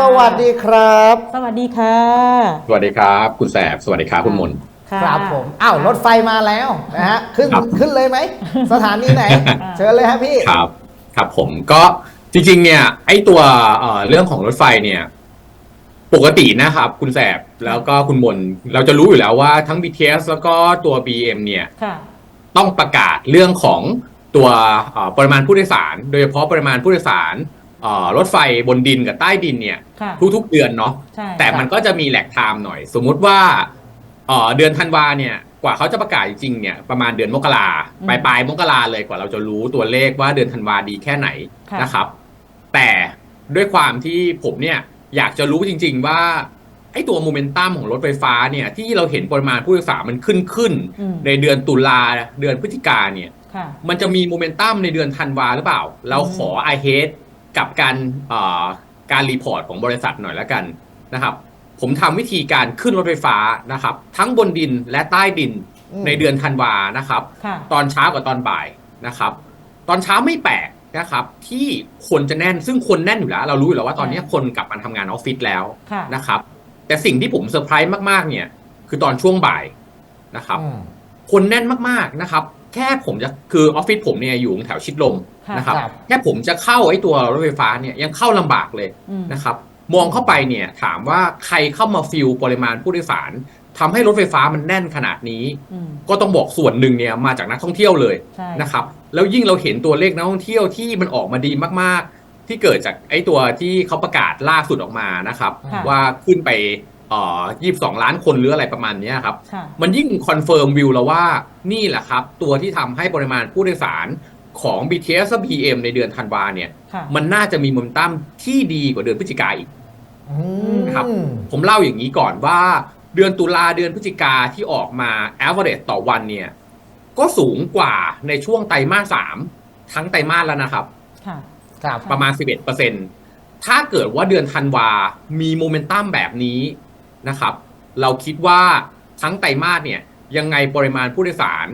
สวัสดีครับ สวัสดีค่ะ สวัสดีครับ คุณแสบ สวัสดีครับคุณมน ค่ะ ครับผมอ้าวรถไฟมาแล้วนะฮะขึ้นครับ ขึ้นเลยไหม สถานีไหนเชิญเลยฮะพี่ ครับ ครับผมก็จริงๆ เนี่ย ไอตัวเอ่อเรื่องของรถไฟเนี่ย ปกตินะครับ คุณแสบแล้วก็คุณมน เราจะรู้อยู่แล้วว่าทั้ง BTS แล้วก็ตัว BM เนี่ย ค่ะ ต้องประกาศเรื่องของตัวเอ่อปริมาณผู้โดยสาร โดยเฉพาะปริมาณผู้โดยสารเอ่อ รถไฟบนดินกับใต้ดินเนี่ยค่ะทุกๆเดือนเนาะใช่แต่มันก็จะมีแหลกไทม์หน่อย สมมุติว่าเอ่อเดือนธันวาเนี่ยกว่าเขาจะประกาศจริงๆเนี่ยประมาณเดือนมกราปลายปลายๆมกราเลยกว่าเราจะรู้ตัวเลขว่าเดือนธันวาดีแค่ไหนค่ะนะครับ แต่ด้วยความที่ผมเนี่ยอยากจะรู้จริง ๆ ว่าไอ้ตัวโมเมนตัมของรถไฟฟ้าเนี่ยที่เราเห็นปริมาณผู้โดยสารมันขึ้นขึ้นอืมในเดือนตุลาเดือนพฤศจิกาเนี่ยค่ะมันจะมีโมเมนตัมในเดือนธันวาหรือเปล่า เราขอ i h e a d กับการเอ่อการรีพอร์ตของบริษัทหน่อยแล้วกันนะครับ ผมทำวิธีการขึ้นรถไฟฟ้านะครับ ทั้งบนดินและใต้ดินอืมในเดือนธันวานะครับค่ะตอนเช้ากับตอนบ่ายนะครับ ตอนเช้าไม่แปลกนะครับ ที่คนจะแน่นซึ่งคนแน่นอยู่แล้ว เรารู้อยู่แล้วว่าตอนนี้คนกลับมาทำงานออฟฟิศแล้วค่ะนะครับ แต่สิ่งที่ผมเซอร์ไพรส์มากๆ เนี่ย คือตอนช่วงบ่ายนะครับอืมคนแน่นมากๆนะครับ แค่ผมจะคือออฟฟิศผมเนี่ยอยู่แถวชิดลมค่ะนะครับครับ แค่ผมจะเข้าไอ้ตัวรถไฟฟ้าเนี่ยยังเข้าลำบากเลยอืมนะครับ มองเข้าไปเนี่ยถามว่าใครเข้ามาฟิลปริมาณผู้โดยสารทำให้รถไฟฟ้ามันแน่นขนาดนี้อืมก็ต้องบอกส่วนหนึ่งเนี่ยมาจากนักท่องเที่ยวเลยใช่นะครับ แล้วยิ่งเราเห็นตัวเลขนักท่องเที่ยวที่มันออกมาดีมากๆ ที่เกิดจากไอ้ตัวที่เขาประกาศล่าสุดออกมานะครับค่ะว่าขึ้นไป เอ่อ22ล้านคนหรืออะไรประมาณเนี้ยครับค่ะมันยิ่งคอนเฟิร์มวิวแล้วว่านี่แหละครับ ตัวที่ทำให้ปริมาณผู้โดยสารของ BTS และ BM ในเดือนธันวาเนี่ยค่ะมันน่าจะมีมุมตั้มที่ดีกว่าเดือนพฤศจิกาอีกอืมครับ ผมเล่าอย่างนี้ก่อนว่าเดือนตุลาเดือนพฤศจิกาที่ออกมา average ต่อวันเนี่ย ก็สูงกว่าในช่วงไตรมาสสามทั้งไตรมาสแล้วนะครับค่ะครับประมาณ 11%ถ้าเกิดว่าเดือนธันวา มีโมเมนตัมแบบนี้ นะครับ เราคิดว่าทั้งไตรมาสเนี่ยยังไงปริมาณผู้โดยสาร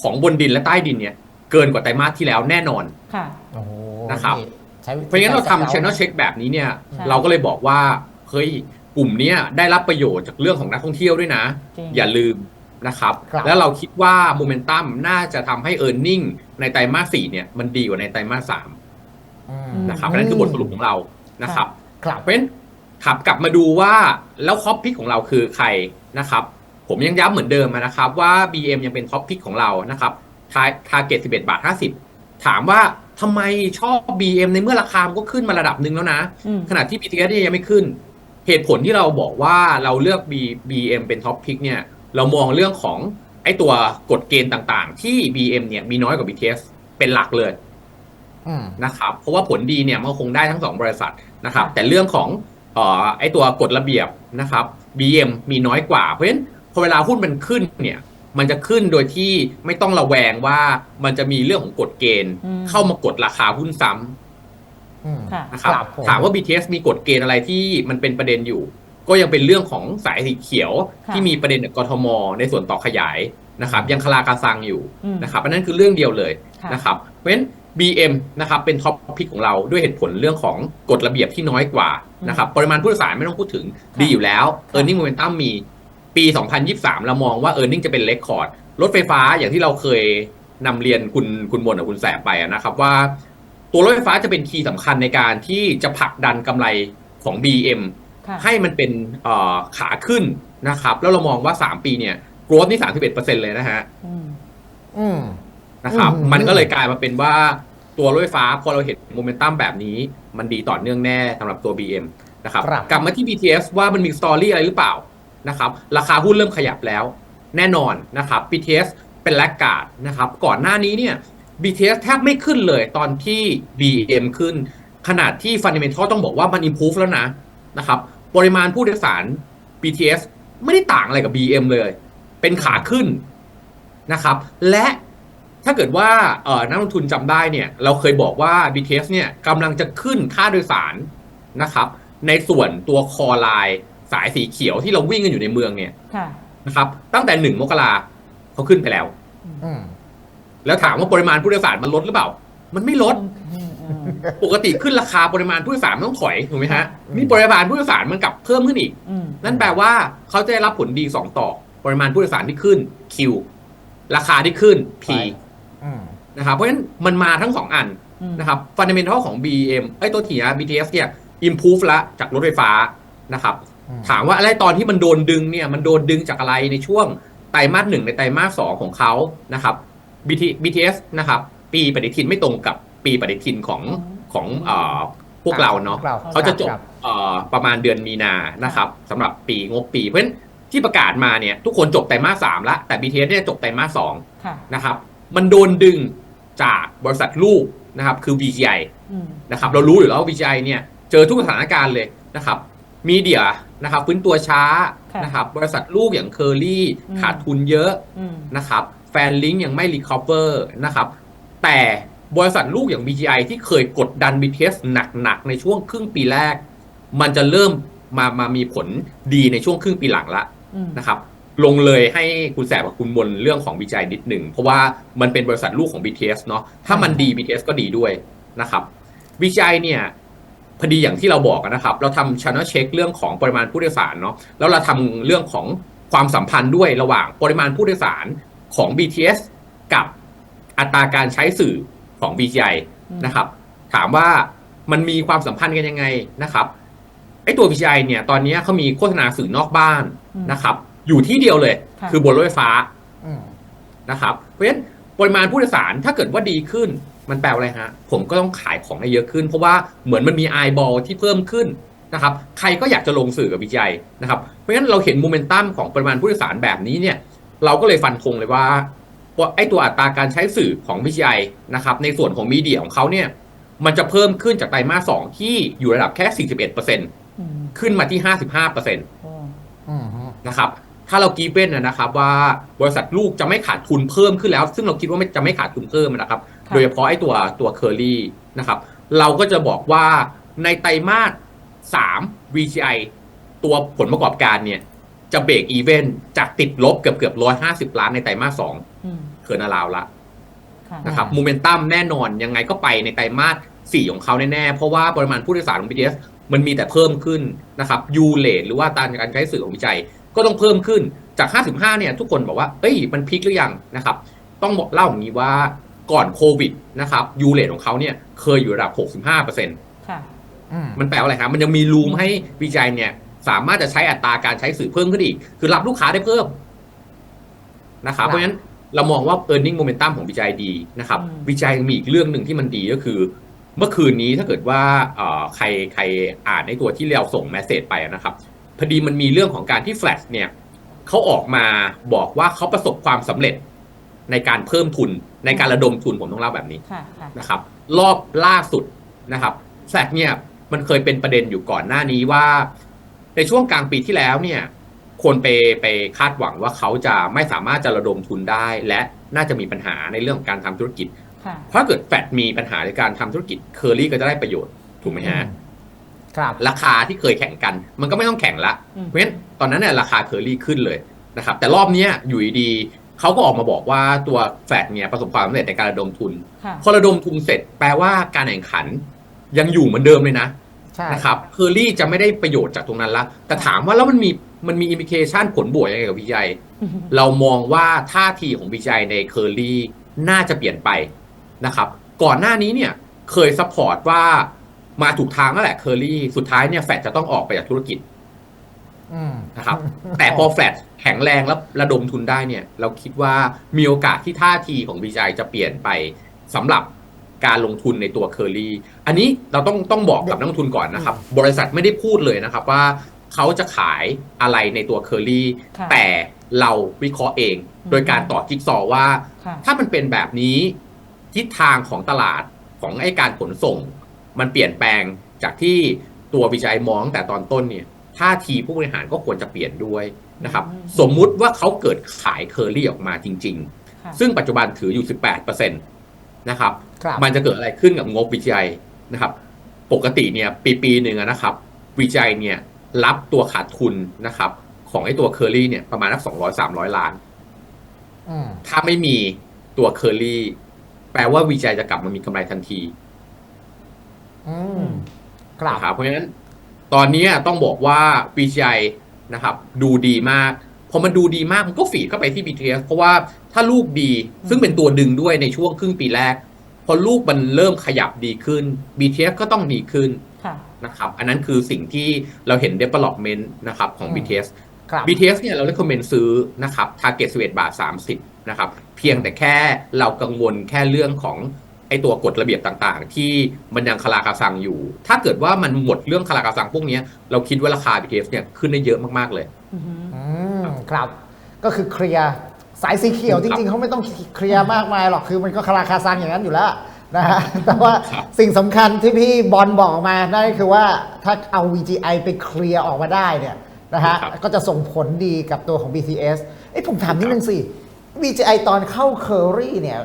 ของบนดินและใต้ดินเนี่ย เกินกว่าไตรมาสที่แล้วแน่นอนค่ะโอ้โหนะครับใช้วิธีเพราะงั้นเรากแซทำว channel check แบบนี้เนี่ยใช่เราก็เลยบอกว่าเฮ้ยกลุ่มเนี้ยได้รับประโยชน์จากเรื่องของนักท่องเที่ยวด้วยนะจริงอย่าลืมนะครับครับ แล้วเราคิดว่าโมเมนตัมน่าจะทำให้ e a r n i n g ในไตรมาสสี่เนี่ย มันดีกว่าในไตรมาสสามอืมนะครับอันนั้นคือบทสรุปของเรานะครับครับเพราะฉะนั้น ขับกลับมาดูว่าแล้วท็อปพิกของเราคือใครนะครับ ผมยังย้ำเหมือนเดิมนะครับว่า BM ยังเป็นท็อปพิกของเรานะครับทาทาเก็ต11 บาท 50 ถามว่าทำไมชอบ BM ในเมื่อราคามันก็ขึ้นมาระดับหนึ่งแล้วนะอืมขณะที่ BTS เนี่ยยังไม่ขึ้น เหตุผลที่เราบอกว่าเราเลือก B BM เป็นท็อปพิกเนี่ยเรามองเรื่องของไอ้ตัวกฎเกณฑ์ต่างๆ ที่ BM เนี่ยมีน้อยกว่า BTS เป็นหลักเลยอืมนะครับ เพราะว่าผลดีเนี่ยมันคงได้ทั้งสองบริษัทนะครับค่ะแต่เรื่องของเอ่อ ไอ้ตัวกฎระเบียบนะครับ BM มีน้อยกว่า เพราะฉะนั้นพอเวลาหุ้นมันขึ้นเนี่ยมันจะขึ้นโดยที่ไม่ต้องระแวงว่ามันจะมีเรื่องของกฎเกณฑ์อืมเข้ามากดราคาหุ้นซ้ำอืมค่ะนะครับครับผมถามว่า BTS มีกฎเกณฑ์อะไรที่มันเป็นประเด็นอยู่ ก็ยังเป็นเรื่องของสายสีเขียวค่ะที่มีประเด็นกับกทม ในส่วนต่อขยายนะครับ ยังคลากาซังอยู่อืมนะครับอันนั้นคือเรื่องเดียวเลยค่ะนะครับ เพราะฉะนั้น BM นะครับเป็นท็อปพิกของเราด้วยเหตุผลเรื่องของกฎระเบียบที่น้อยกว่านะครับปริมาณผู้โดยสารไม่ต้องพูดถึงดีอยู่แล้ว e a r n i n g momentum มีปี 2023 เรามองว่า e a r n i n g จะเป็นเลคคอร์ดรถไฟฟ้าอย่างที่เราเคยนำเรียนคุณคุณมนกับคุณแสบไปอะนะครับว่า ตัวรถไฟฟ้าจะเป็นคีย์สำคัญในการที่จะผลักดันกำไรของ BM ค่ะให้มันเป็นเอ่อขาขึ้นนะครับ แล้วเรามองว่า 3 ปีเนี่ย growth นี่ 31%เลยนะฮะอืมอืมนะครับอืมมันก็เลยกลายมาเป็นว่า ตัวรถไฟฟ้าพอเราเห็นโมเมนตัมแบบนี้ มันดีต่อเนื่องแน่สำหรับตัว BM นะครับครับ กลับมาที่ BTS ว่ามันมีสตอรี่อะไรหรือเปล่านะครับราคาหุ้นเริ่มขยับแล้ว แน่นอนนะครับ BTS เป็นแลกการ์ดนะครับก่อนหน้านี้เนี่ย BTS แทบไม่ขึ้นเลยตอนที่ BM ขึ้น ขนาดที่ Fundamental ต้องบอกว่ามัน improve แล้วนะนะครับปริมาณผู้โดยสาร BTS ไม่ได้ต่างอะไรกับ BM เลย เป็นขาขึ้นนะครับ และ ถ้าเกิดว่าเอ่อนักลงทุนจำได้เนี่ย เราเคยบอกว่า BTS เนี่ยกำลังจะขึ้นค่าโดยสารนะครับ ในส่วนตัวคอไลน์สายสีเขียวที่เราวิ่งกันอยู่ในเมืองเนี่ยค่ะนะครับ ตั้งแต่หนึ่งมกราเขาขึ้นไปแล้วอืมแล้วถามว่าปริมาณผู้โดยสารมันลดหรือเปล่า มันไม่ลดอืมอืมมปกติขึ้นราคาปริมาณผู้โดยสารมันต้องถอยถูกไหมฮะอืมนี่ปริมาณผู้โดยสารมันกลับเพิ่มขึ้นอีกอืมนั่นแปลว่าเขาจะได้รับผลดีสองต่อ ปริมาณผู้โดยสารที่ขึ้น Q ราคาที่ขึ้น P อืม นะครับเพราะฉะนั้นมันมาทั้งสองอันอืมนะครับฟันเดเมนทัลของ BM ไอ้ยตัวทีนะ BTS เนี่ย improve ละจากรถไฟฟ้านะครับอืมถามว่าอะไรตอนที่มันโดนดึงเนี่ยมันโดนดึงจากอะไรในช่วงไตรมาสหนึ่งในไตรมาสสองของเขานะครับ BT BTS นะครับปีปฏิทินไม่ตรงกับปีปฏิทินของของเอ่อพวกเราเนาะพวกเราเขาจะจบครับเอ่อประมาณเดือนมีนานะครับสำหรับปีงบปีเพราะฉะนั้นที่ประกาศมาเนี่ยทุกคนจบไตรมาสสามละแต่ BTS เนี่ยจบไตรมาสสองค่ะนะครับ มันโดนดึงจากบริษัทลูกนะครับ คือ VGI อืมนะครับ เรารู้อยู่แล้วว่า VGI เนี่ย เจอทุกสถานการณ์เลยนะครับมีเดียนะครับฟื้นตัวช้าค่ะนะครับ บริษัทลูกอย่างเคอรี่อืมขาดทุนเยอะอืมนะครับ แฟนลิงก์ยังไม่รีคอเวอร์นะครับ แต่บริษัทลูกอย่าง VGI ที่เคยกดดัน BTS หนักๆ ในช่วงครึ่งปีแรก มันจะเริ่มมามามีผลดีในช่วงครึ่งปีหลังละอืมนะครับ ลงเลยให้คุณแสบกับคุณบนเรื่องของ VGI นิดหนึ่ง เพราะว่ามันเป็นบริษัทลูกของ BTS เนาะถ้ามันดี BTS ก็ดีด้วยนะครับ VGI เนี่ยพอดีอย่างที่เราบอกนะครับ เราทำ channel check เรื่องของปริมาณผู้โดยสารเนาะแล้วเราทำเรื่องของความสัมพันธ์ด้วยระหว่างปริมาณผู้โดยสารของ BTS กับอัตราการใช้สื่อของ VGI นะครับ ถามว่ามันมีความสัมพันธ์กันยังไงนะครับไอตัว VGI เนี่ยตอนนี้เขามีโฆษณาสื่อนอกบ้านนะครับ อยู่ที่เดียวเลย ค่ะ คือบนรถไฟฟ้าอืมนะครับ เพราะฉะนั้นปริมาณผู้โดยสารถ้าเกิดว่าดีขึ้นมันแปลว่าอะไรฮะ ผมก็ต้องขายของได้เยอะขึ้น เพราะว่าเหมือนมันมีไอบอลที่เพิ่มขึ้นนะครับ ใครก็อยากจะลงสื่อกับวิจัยนะครับ เพราะฉะนั้นเราเห็นโมเมนตัมของปริมาณผู้โดยสารแบบนี้เนี่ย เราก็เลยฟันธงเลยว่าว่าไอ้ตัวอัตราการใช้สื่อของวิจัยนะครับ ในส่วนของมีเดียของเขาเนี่ย มันจะเพิ่มขึ้นจากไตรมาสสองที่อยู่ระดับแค่ 41%อืมขึ้นมาที่ 55%โอ้อืมนะครับ ถ้าเรากีเว้นนะครับว่าบริษัทลูกจะไม่ขาดทุนเพิ่มขึ้นแล้ว ซึ่งเราคิดว่าไม่จะไม่ขาดทุนเพิ่มนะครับค่ะโดยเฉพาะไอ้ตัวตัวเคอรี่นะครับเราก็จะบอกว่าในไตรมาส3 VGI ตัวผลประกอบการเนี่ย จะเบรกอีเวนต์จากติดลบเกือบเกือบ150ล้านในไตรมาส2อืมเคินอาราวละค่ะนะครับโมเมนตัมแน่นอนยังไงก็ไปในไตรมาส4ของเขาแน่ๆ เพราะว่าปริมาณผู้โดยสารของ BTS มันมีแต่เพิ่มขึ้นนะครับยูเลทหรือว่าตามการใช้สื่อของวิจัย ก็ต้องเพิ่มขึ้นจาก 55 เนี่ย ทุกคนบอกว่า เอ้ย มันพีคหรือยังนะครับ ต้องบอกเล่าอย่างนี้ว่าก่อนโควิดนะครับยูเลทของเขาเนี่ยเคยอยู่ระดับ 65%ค่ะอืมมันแปลว่าอะไรครับ มันยังมีรูมให้วิจัยเนี่ย สามารถจะใช้อัตราการใช้สื่อเพิ่มขึ้นอีก คือรับลูกค้าได้เพิ่มนะครับ เพราะฉะนั้นเรามองว่า e a r n i n g momentum ของวิจัยดีนะครับอืมวิจัยมีอีกเรื่องหนึ่งที่มันดีก็คือ เมื่อคืนนี้ถ้าเกิดว่าเอ่อใครใครอ่านในตัวที่เราส่งแมสเซจไปนะครับ พอดีมันมีเรื่องของการที่ Flash เนี่ยเขาออกมาบอกว่าเขาประสบความสำเร็จในการเพิ่มทุนในการระดมทุนผมต้องเล่าแบบนี้ค่ะค่ะนะครับ รอบล่าสุดนะครับแฟลกเนี่ยมันเคยเป็นประเด็นอยู่ก่อนหน้านี้ว่า ในช่วงกลางปีที่แล้วเนี่ยคนไปไปคาดหวังว่าเขาจะไม่สามารถจะระดมทุนได้ และน่าจะมีปัญหาในเรื่องของการทำธุรกิจค่ะถ้าเกิดแฟดมีปัญหาในการทำธุรกิจเคอรี่ก็จะได้ประโยชน์ถูกไหมฮะ ครับ ราคาที่เคยแข่งกัน มันก็ไม่ต้องแข่งละอืมเพราะฉะนั้นตอนนั้นเนี่ยราคาเคอรี่ขึ้นเลยนะครับแต่รอบเนี้ยอยู่ดีๆเขาก็ออกมาบอกว่าตัวแฟดเนี่ยประสบความสำเร็จในการระดมทุนค่ะพอระดมทุนเสร็จแปลว่าการแข่งขัน ยังอยู่เหมือนเดิมเลยนะใช่นะครับเคอรี่จะไม่ได้ประโยชน์จากตรงนั้นละแต่ถามว่าแล้วมันมีมันมีอิมพิเคชันผลบวกยังไงกับวิจัยเรามองว่าท่าทีของวิจัยในเคอรี่น่าจะเปลี่ยนไปนะครับ ก่อนหน้านี้เนี่ยเคยซัพพอร์ตว่า มาถูกทางแล้วแหละเคอรี่สุดท้ายเนี่ยแฟดจะต้องออกไปจากธุรกิจอืมนะครับ แต่พอแฟลตแข็งแรงแล้วระดมทุนได้เนี่ย เราคิดว่ามีโอกาสที่ท่าทีของวิจัยจะเปลี่ยนไปสำหรับการลงทุนในตัวเคอรี่อันนี้เราต้องต้องบอกกับนักลงทุนก่อนนะครับ บริษัทไม่ได้พูดเลยนะครับว่าเขาจะขายอะไรในตัวเคอรี่ค่ะแต่เราวิเคราะห์เองอืมโดยการต่อจิ๊กซอว์ว่าค่ะถ้ามันเป็นแบบนี้ทิศทางของตลาดของไอ้การขนส่ง มันเปลี่ยนแปลงจากที่ตัววิจัยมองตั้งแต่ตอนต้นเนี่ยท่าทีผู้บริหารก็ควรจะเปลี่ยนด้วยนะครับอืมสมมุติว่าเขาเกิดขายเคอรี่ออกมาจริงค่ะๆซึ่งปัจจุบันถืออยู่ 18%นะครับครับ มันจะเกิดอะไรขึ้นกับงบวิจัยนะครับ ปกติเนี่ยปีปีหนึ่งอะนะครับ วิจัยเนี่ยรับตัวขาดทุนนะครับ ของไอ้ตัวเคอรี่เนี่ยประมาณนักสองร้อยสามร้อยล้านอืมถ้าไม่มีตัวเคอรี่แปลว่าวิจัยจะกลับมามีกำไรทันทีอืม ครับนะครับเพราะฉะนั้นตอนนี้ต้องบอกว่า BCI นะครับ ดูดีมาก พอมันดูดีมากมันก็ฝีดเข้าไปที่ BTS เพราะว่าถ้าลูกดีซึ่งเป็นตัวดึงด้วยในช่วงครึ่งปีแรก พอลูกมันเริ่มขยับดีขึ้น BTS ก็ต้องดีขึ้นค่ะนะครับอันนั้นคือสิ่งที่เราเห็น development นะครับของอืม BTS ครับ BTS เนี่ยเรา recommend ซื้อนะครับ target 11บาท 30 นะครับ เพียงแต่แค่เรากังวลแค่เรื่องของ ไอตัวกฎระเบียบต่างๆ ที่มันยังคาราคาซังอยู่ ถ้าเกิดว่ามันหมดเรื่องคาราคาซังพวกเนี้ยเราคิดว่าราคา BTS เนี่ยขึ้นได้เยอะมากๆเลยอือหืออืมครับ ก็คือเคลียร์สายสีเขียวคจรับริงๆเขาไม่ต้องเคลียร์มากมายหรอกคือมันก็คาราคาซังอย่างนั้นอยู่แล้วนะฮะแต่ว่าครับสิ่งสำคัญที่พี่บอลบอกออกมานั่นก็คือว่าถ้าเอา VGI ไปเคลียร์ออกมาได้เนี่ยนะฮะครับก็จะส่งผลดีกับตัวของ BTS เอ้ยผมถามนิดนึงสิ VGI ตอนเข้าเคอรี่เนี่ย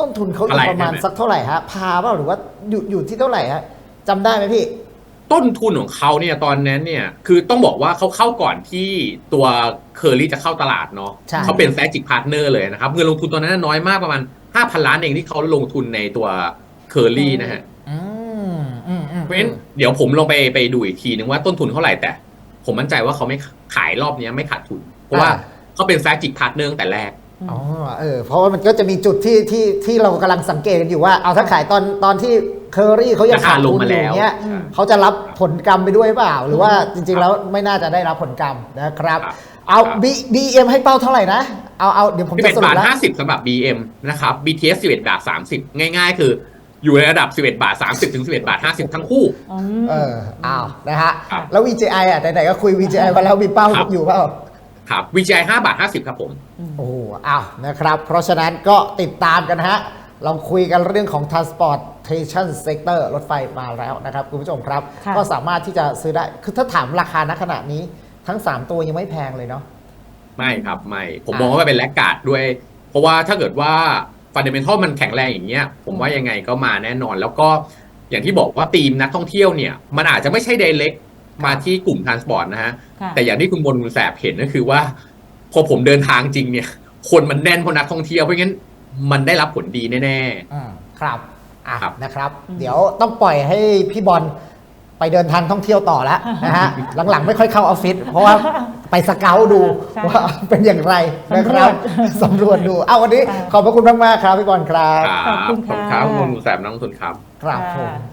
ต้นทุนเขาอยู่ประมาณสักเท่าไหร่ฮะพาเปล่าหรือว่าอยู่อยู่ที่เท่าไหร่ฮะจำได้ไหมพี่ ต้นทุนของเขาเนี่ยตอนนั้นเนี่ยคือต้องบอกว่าเขาเข้าก่อนที่ตัวเคอรี่จะเข้าตลาดเนาะใช่เขาเป็นแซจิกพาร์ทเนอร์เลยนะครับเงินลงทุนตอนนั้นน้อยมากประมาณ5,000ล้านเองที่เขาลงทุนในตัวเคอรี่นะฮะอืมอืมอืมเพราะฉะนั้นเดี๋ยวผมลองไปไปดูอีกทีนึงว่าต้นทุนเท่าไหร่แต่ ผมมั่นใจว่าเขาไม่ขายรอบเนี้ยไม่ขาดทุน เพราะว่าเขาเป็นแซจิกพาร์ทเนอร์ตั้งแต่แรก อ๋อเออเพราะว่ามันก็จะมีจุดที่ที่ที่เรากำลังสังเกตกันอยู่ว่าเอาถ้าขายตอนตอนที่เคอรี่เขายังราคาขาดลงทุนมาอแล้ยู่วเนี้ยอืมเขาจะรับผลกรรมไปด้วยเปล่า หรือว่าจริงๆแล้วไม่น่าจะได้รับผลกรรมนะครับครับเอาครับ B BM ให้เป้าเท่าไหร่นะ เอาเอาเดี๋ยวผมจะ11สรุบาปทแล้ว50สำหรับ BM นะครับ BTS 11บาท30ง่ายๆ คืออยู่ในระดับ 11 บาท 30 ถึง 11 บาท 50 ทั้งคู่อืมเออ อ้าว นะฮะครับแล้ว VGI อะไหนๆก็คุย VGI มาแล้วมีเป้าครับอยู่เปล่า ครับ VGI 5บาท50 ครับผม โอ้โหอ้าวนะครับ เพราะฉะนั้นก็ติดตามกันนะฮะเราคุยกันเรื่องของ transportation sector รถไฟมาแล้วนะครับ คุณผู้ชมครับ ค่ะ ก็สามารถที่จะซื้อได้ คือถ้าถามราคาณขณะนี้ทั้ง 3 ตัวยังไม่แพงเลยเนาะ ไม่ครับ ไม่ ผมอ่ามมองว่าเป็นแลกการ์ดด้วย เพราะว่าถ้าเกิดว่าฟันเดเมนทัลมันแข็งแรงอย่างเงี้ย ผมว่ายังไงก็มาแน่นอน แล้วก็อย่างที่บอกว่าทีมนักท่องเที่ยวเนี่ย มันอาจจะไม่ใช่ไดเ c ก มาที่กลุ่มทรานสปอร์ตนะฮะค่ะแต่อย่างที่คุณบนคุณแสบเห็นก็คือว่า พอผมเดินทางจริงเนี่ย คนมันแน่นเพราะนักท่องเที่ยวเพราะงั้นมันได้รับผลดีแน่อืมครับอะครับนะครับอืมเดี๋ยวต้องปล่อยให้พี่บอลไปเดินทางท่องเที่ยวต่อแล้วนะฮะ หลังๆไม่ค่อยเข้าออฟฟิศเพราะว่าไปสเกลดูใช่ว่าเป็นอย่างไรนะครับสำรวจดู เอาวันนี้ค่ะขอบพระคุณมากๆครับพี่บอลครับๆขอบคุณค่ะครับขอบคุณคุณแสบน้องทุนครับ ครับผมค่ะ